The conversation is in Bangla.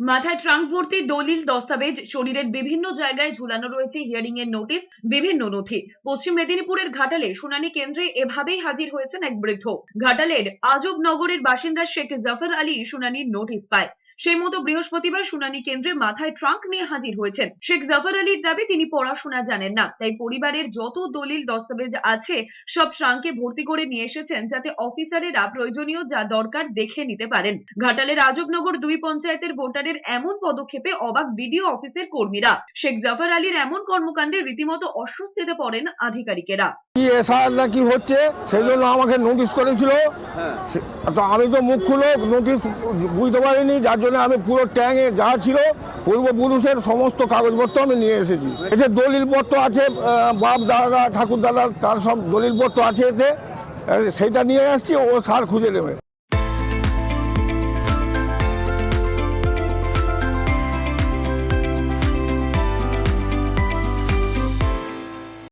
মাথায় ট্রাঙ্ক ভর্তি দলিল দস্তাবেজ, শরীরের বিভিন্ন জায়গায় ঝুলানো রয়েছে হিয়ারিং এর নোটিশ বিভিন্ন নথি। পশ্চিম মেদিনীপুরের ঘাটালে শুনানি কেন্দ্রে এভাবেই হাজির হয়েছেন এক বৃদ্ধ। ঘাটালের আজব নগরের বাসিন্দা শেখ জাফর আলী শুনানির নোটিশ পায়। সেই মতো বৃহস্পতিবার শুনানি কেন্দ্রে মাথায় ট্রাঙ্ক নিয়ে হাজির হয়েছেন। শেখ জাফর আলীর দাবি তিনি পড়াশোনা জানেন না। তাই পরিবারের যত দলিল দস্তাবেজ আছে, সব ট্রাঙ্কে ভর্তি করে নিয়ে এসেছেন যাতে অফিসারেরা প্রয়োজনীয় যা দরকার দেখে নিতে পারেন। ঘাটালের রাজবনগর দুই পঞ্চায়েতের ভোটারের এমন পদক্ষেপে অবাক বিডিও অফিসের কর্মীরা। শেখ জাফর আলীর এমন কর্মকাণ্ডে রীতিমতো অস্বস্তিতে পড়েন আধিকারিকেরা। কি এসআর না কি হচ্ছে সেই জন্য আমাকে নোটিশ করেছিল। সে- তো আমি তো মুখ খুলে নোটিশ বুঝতে পারিনি যার জন্য আমি পুরো ট্যাঙে যা ছিল পূর্বপুরুষের সমস্ত কাগজপত্র আমি নিয়ে এসেছি। এতে দলিলপত্র আছে বাপ দাদা ঠাকুর দাদা তার সব দলিলপত্র আছে এতে সেইটা নিয়ে আসছি ও সার খুঁজে নেবে।